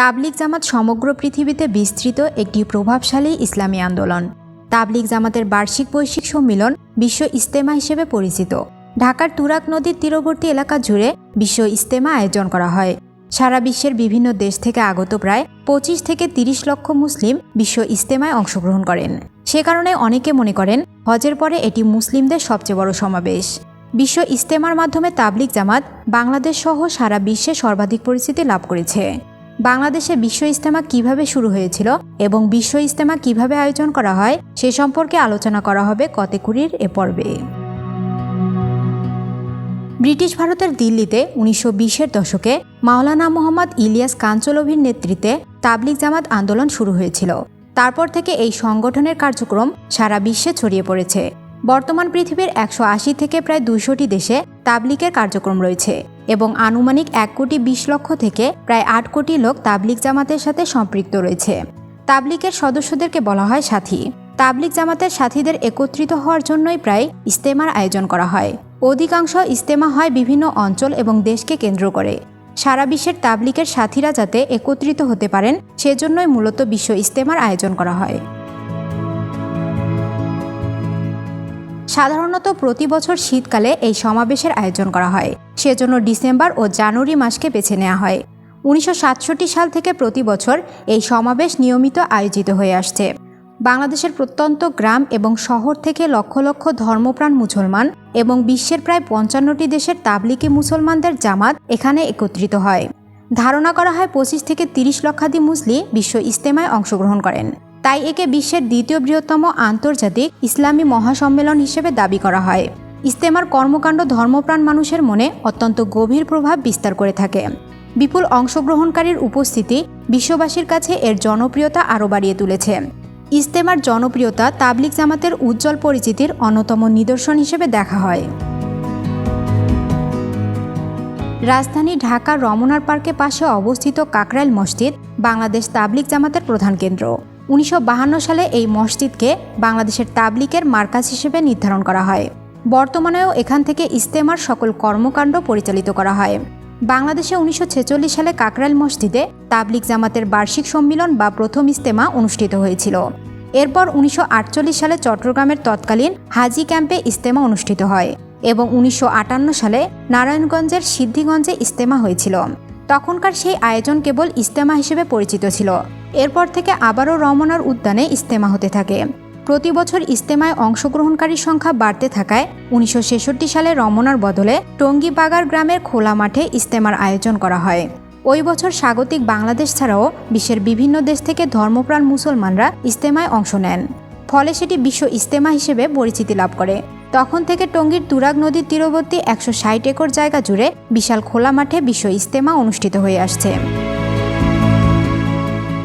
তাবলিগ জামাত সমগ্র পৃথিবীতে বিস্তৃত একটি প্রভাবশালী ইসলামী আন্দোলন। তাবলিগ জামাতের বার্ষিক বৈশ্বিক সম্মিলন বিশ্ব ইস্তেমা হিসেবে পরিচিত। ঢাকার তুরাক নদীর তীরবর্তী এলাকা জুড়ে বিশ্ব ইস্তেমা আয়োজন করা হয়। সারা বিশ্বের বিভিন্ন দেশ থেকে আগত প্রায় পঁচিশ থেকে তিরিশ লক্ষ মুসলিম বিশ্ব ইস্তেমায় অংশগ্রহণ করেন। সে কারণে অনেকে মনে করেন, হজের পরে এটি মুসলিমদের সবচেয়ে বড় সমাবেশ। বিশ্ব ইস্তেমার মাধ্যমে তাবলিগ জামাত বাংলাদেশ সহ সারা বিশ্বে সর্বাধিক পরিচিতি লাভ করেছে। বাংলাদেশে বিশ্ব ইজতেমা কীভাবে শুরু হয়েছিল এবং বিশ্ব ইজতেমা কীভাবে আয়োজন করা হয়, সে সম্পর্কে আলোচনা করা হবে কতেকুরির এ পর্বে। ব্রিটিশ ভারতের দিল্লিতে উনিশশো বিশের দশকে মাওলানা মোহাম্মদ ইলিয়াস কাঞ্চলভির নেতৃত্বে তাবলিগ জামাত আন্দোলন শুরু হয়েছিল। তারপর থেকে এই সংগঠনের কার্যক্রম সারা বিশ্বে ছড়িয়ে পড়েছে। বর্তমান পৃথিবীর একশো আশি থেকে প্রায় দুইশোটি দেশে তাবলিগের কার্যক্রম রয়েছে। এবং আনুমানিক এক কোটি বিশ লক্ষ থেকে প্রায় আট কোটি লোক তাবলিগ জামাতের সাথে সম্পৃক্ত রয়েছে। তাবলিগের সদস্যদেরকে বলা হয় সাথী। তাবলিগ জামাতের সাথীদের একত্রিত হওয়ার জন্যই প্রায় ইস্তেমার আয়োজন করা হয়। অধিকাংশ ইস্তেমা হয় বিভিন্ন অঞ্চল এবং দেশকে কেন্দ্র করে। সারা বিশ্বের তাবলিগের সাথীরা যাতে একত্রিত হতে পারেন, সেজন্যই মূলত বিশ্ব ইস্তেমার আয়োজন করা হয়। সাধারণত প্রতি বছর শীতকালে এই সমাবেশের আয়োজন করা হয়। সেজন্য ডিসেম্বর ও জানুয়ারি মাসকে বেছে নেওয়া হয়। উনিশশো সাতষট্টি সাল থেকে প্রতি বছর এই সমাবেশ নিয়মিত আয়োজিত হয়ে আসছে। বাংলাদেশের প্রত্যন্ত গ্রাম এবং শহর থেকে লক্ষ লক্ষ ধর্মপ্রাণ মুসলমান এবং বিশ্বের প্রায় পঞ্চান্নটি দেশের তাবলিকি মুসলমানদের জামাত এখানে একত্রিত হয়। ধারণা করা হয় পঁচিশ থেকে তিরিশ লক্ষাধি মুসলি বিশ্ব ইস্তেমায় অংশগ্রহণ করেন। তাই একে বিশ্বের দ্বিতীয় বৃহত্তম আন্তর্জাতিক ইসলামী মহাসম্মেলন হিসেবে দাবি করা হয়। ইস্তেমার কর্মকাণ্ড ধর্মপ্রাণ মানুষের মনে অত্যন্ত গভীর প্রভাব বিস্তার করে থাকে। বিপুল অংশগ্রহণকারীর উপস্থিতি বিশ্ববাসীর কাছে এর জনপ্রিয়তা আরও বাড়িয়ে তুলেছে। ইস্তেমার জনপ্রিয়তা তাবলিক জামাতের উজ্জ্বল পরিচিতির অন্যতম নিদর্শন হিসেবে দেখা হয়। রাজধানী ঢাকার রমনার পার্কের পাশে অবস্থিত কাকরাইল মসজিদ বাংলাদেশ তাবলিক জামাতের প্রধান কেন্দ্র। উনিশশো সালে এই মসজিদকে বাংলাদেশের তাবলিকের মার্কাজ হিসেবে নির্ধারণ করা হয়। বর্তমানেও এখান থেকে ইস্তেমার সকল কর্মকাণ্ড পরিচালিত করা হয়। বাংলাদেশে উনিশশো ছেচল্লিশ সালে কাকরাইল মসজিদে তাবলিক জামাতের বার্ষিক সম্মিলন বা প্রথম ইস্তেমা অনুষ্ঠিত হয়েছিল। এরপর উনিশশো আটচল্লিশ সালে চট্টগ্রামের তৎকালীন হাজি ক্যাম্পে ইস্তেমা অনুষ্ঠিত হয় এবং উনিশশো আটান্ন সালে নারায়ণগঞ্জের সিদ্ধিগঞ্জে ইস্তেমা হয়েছিল। তখনকার সেই আয়োজন কেবল ইস্তেমা হিসেবে পরিচিত ছিল। এরপর থেকে আবারও রমনার উদ্যানে ইস্তেমা হতে থাকে। প্রতি বছর ইস্তেমায় অংশগ্রহণকারীর সংখ্যা বাড়তে থাকায় উনিশশো ছেষট্টি সালে রমনার বদলে টঙ্গিবাগার গ্রামের খোলা মাঠে ইস্তেমার আয়োজন করা হয়। ওই বছর স্বাগতিক বাংলাদেশ ছাড়াও বিশ্বের বিভিন্ন দেশ থেকে ধর্মপ্রাণ মুসলমানরা ইস্তেমায় অংশ নেন। ফলে সেটি বিশ্ব ইস্তেমা হিসেবে পরিচিতি লাভ করে। তখন থেকে টঙ্গীর তুরাগ নদীর তীরবর্তী একশো ষাট একর জায়গা জুড়ে বিশাল খোলা মাঠে বিশ্ব ইস্তেমা অনুষ্ঠিত হয়ে আসছে।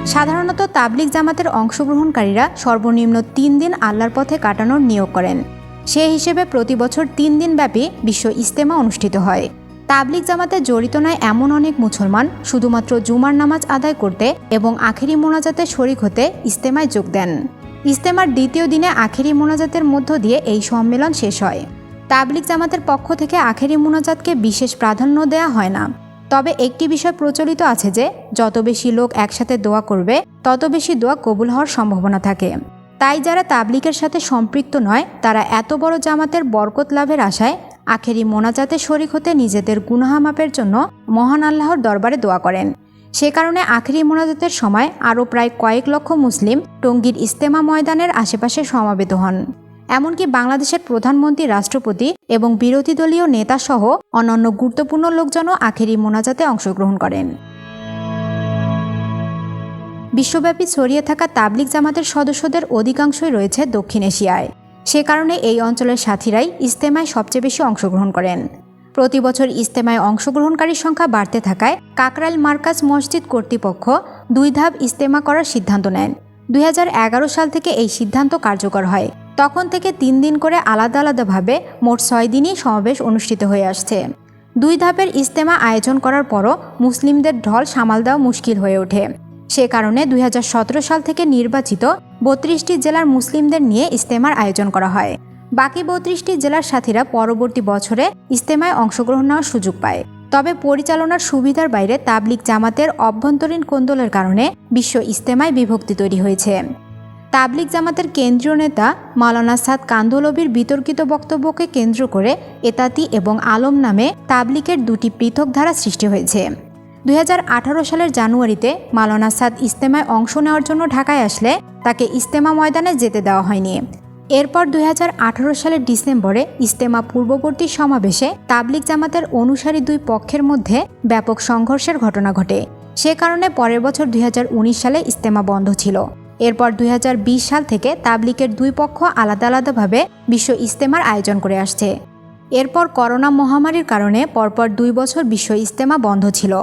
সাধারণত তাবলিক জামাতের অংশগ্রহণকারীরা সর্বনিম্ন তিন দিন আল্লাহর পথে কাটানোর নিয়োগ করেন। সে হিসেবে প্রতি বছর তিন দিন ব্যাপী বিশ্ব ইস্তেমা অনুষ্ঠিত হয়। তাবলিক জামাতে জড়িত নয় এমন অনেক মুসলমান, শুধুমাত্র জুমার নামাজ আদায় করতে এবং আখেরি মোনাজাতে শরিক হতে ইস্তেমায় যোগ দেন। ইস্তেমার দ্বিতীয় দিনে আখেরি মোনাজাতের মধ্য দিয়ে এই সম্মেলন শেষ হয়। তাবলিক জামাতের পক্ষ থেকে আখেরি মোনাজাতকে বিশেষ প্রাধান্য দেওয়া হয় না। তবে একটি বিষয় প্রচলিত আছে যে, যত বেশি লোক একসাথে দোয়া করবে, তত বেশি দোয়া কবুল হওয়ার সম্ভাবনা থাকে। তাই যারা তাবলিকের সাথে সম্পৃক্ত নয়, তারা এত বড় জামাতের বরকত লাভের আশায় আখেরি মোনাজাতে শরিক হতে নিজেদের গুনাহা মাপের জন্য মহান আল্লাহর দরবারে দোয়া করেন। সে কারণে আখেরি মোনাজাতের সময় আরও প্রায় কয়েক লক্ষ মুসলিম টঙ্গীর ইস্তেমা ময়দানের আশেপাশে সমাবেত হন। এমনকি বাংলাদেশের প্রধানমন্ত্রী, রাষ্ট্রপতি এবং বিরোধী দলীয় নেতাসহ অন্যান্য গুরুত্বপূর্ণ লোকজনও আখেরি মোনাজাতে অংশগ্রহণ করেন। বিশ্বব্যাপী ছড়িয়ে থাকা তাবলিক জামাতের সদস্যদের অধিকাংশই রয়েছে দক্ষিণ এশিয়ায়। সে কারণে এই অঞ্চলের সাথীরাই ইস্তেমায় সবচেয়ে বেশি অংশগ্রহণ করেন। প্রতি বছর ইস্তেমায় অংশগ্রহণকারীর সংখ্যা বাড়তে থাকায় কাকরাইল মার্কাজ মসজিদ কর্তৃপক্ষ দুই ধাপ ইস্তেমা করার সিদ্ধান্ত নেন। দুই হাজার এগারো সাল থেকে এই সিদ্ধান্ত কার্যকর হয়। তখন থেকে তিন দিন করে আলাদা আলাদাভাবে মোট ছয় দিনই সমাবেশ অনুষ্ঠিত হয়ে আসছে। দুই ধাপের ইস্তেমা আয়োজন করার পরও মুসলিমদের ঢল সামাল দেওয়া মুশকিল হয়ে ওঠে। সে কারণে দুই হাজার সতেরো সাল থেকে নির্বাচিত বত্রিশটি জেলার মুসলিমদের নিয়ে ইজতেমার আয়োজন করা হয়। বাকি বত্রিশটি জেলার সাথীরা পরবর্তী বছরে ইজতেমায় অংশগ্রহণ নেওয়ার সুযোগ পায়। তবে পরিচালনার সুবিধার বাইরে তাবলিক জামাতের অভ্যন্তরীণ কোন্দলের কারণে বিশ্ব ইজতেমায় বিভক্তি তৈরি হয়েছে। তাবলিক জামাতের কেন্দ্রীয় নেতা মালানা সাদ কান্দলবির বিতর্কিত বক্তব্যকে কেন্দ্র করে এতাতি এবং আলম নামে তাবলিকের দুটি পৃথক ধারা সৃষ্টি হয়েছে। দুই হাজার আঠারো সালের জানুয়ারিতে মাওলানা সাদ ইস্তেমায় অংশ নেওয়ার জন্য ঢাকায় আসলে তাকে ইস্তেমা ময়দানে যেতে দেওয়া হয়নি। এরপর দুই হাজার আঠারো সালের ডিসেম্বরে ইস্তেমা পূর্ববর্তী সমাবেশে তাবলিক জামাতের অনুসারী দুই পক্ষের মধ্যে ব্যাপক সংঘর্ষের ঘটনা ঘটে। সে কারণে পরের বছর দুই হাজার উনিশ সালে ইস্তেমা বন্ধ ছিল। এরপর দুই হাজার বিশ সাল থেকে তাবলিকের দুই পক্ষ আলাদা আলাদাভাবে বিশ্ব ইস্তেমার আয়োজন করে আসছে। এরপর করোনা মহামারীর কারণে পরপর দুই বছর বিশ্ব ইস্তেমা বন্ধ ছিল।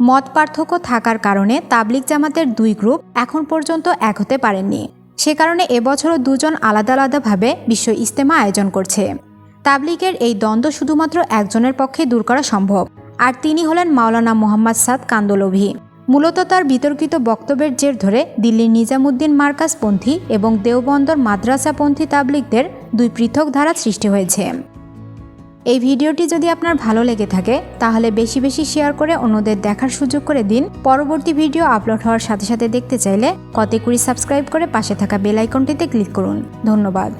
মত পার্থক্য থাকার কারণে তাবলিক জামাতের দুই গ্রুপ এখন পর্যন্ত এক হতে পারেননি। সে কারণে এবছরও দুজন আলাদা আলাদাভাবে বিশ্ব ইস্তেমা আয়োজন করছে। তাবলিগের এই দ্বন্দ্ব শুধুমাত্র একজনের পক্ষে দূর করা সম্ভব, আর তিনি হলেন মাওলানা মোহাম্মদ সাদ কান্দলভি। মূলত তার বিতর্কিত বক্তব্যের জের ধরে দিল্লির নিজামুদ্দিন মার্কাজপন্থী এবং দেওবন্দর মাদ্রাসাপন্থী তাবলিকদের দুই পৃথক ধারা সৃষ্টি হয়েছে। এই ভিডিওটি যদি আপনার ভালো লেগে থাকে, তাহলে বেশি বেশি শেয়ার করে অন্যদের দেখার সুযোগ করে দিন। পরবর্তী ভিডিও আপলোড হওয়ার সাথে সাথে দেখতে চাইলে কতে কুড়ি সাবস্ক্রাইব করে পাশে থাকা বেল আইকনটিতে ক্লিক করুন। ধন্যবাদ।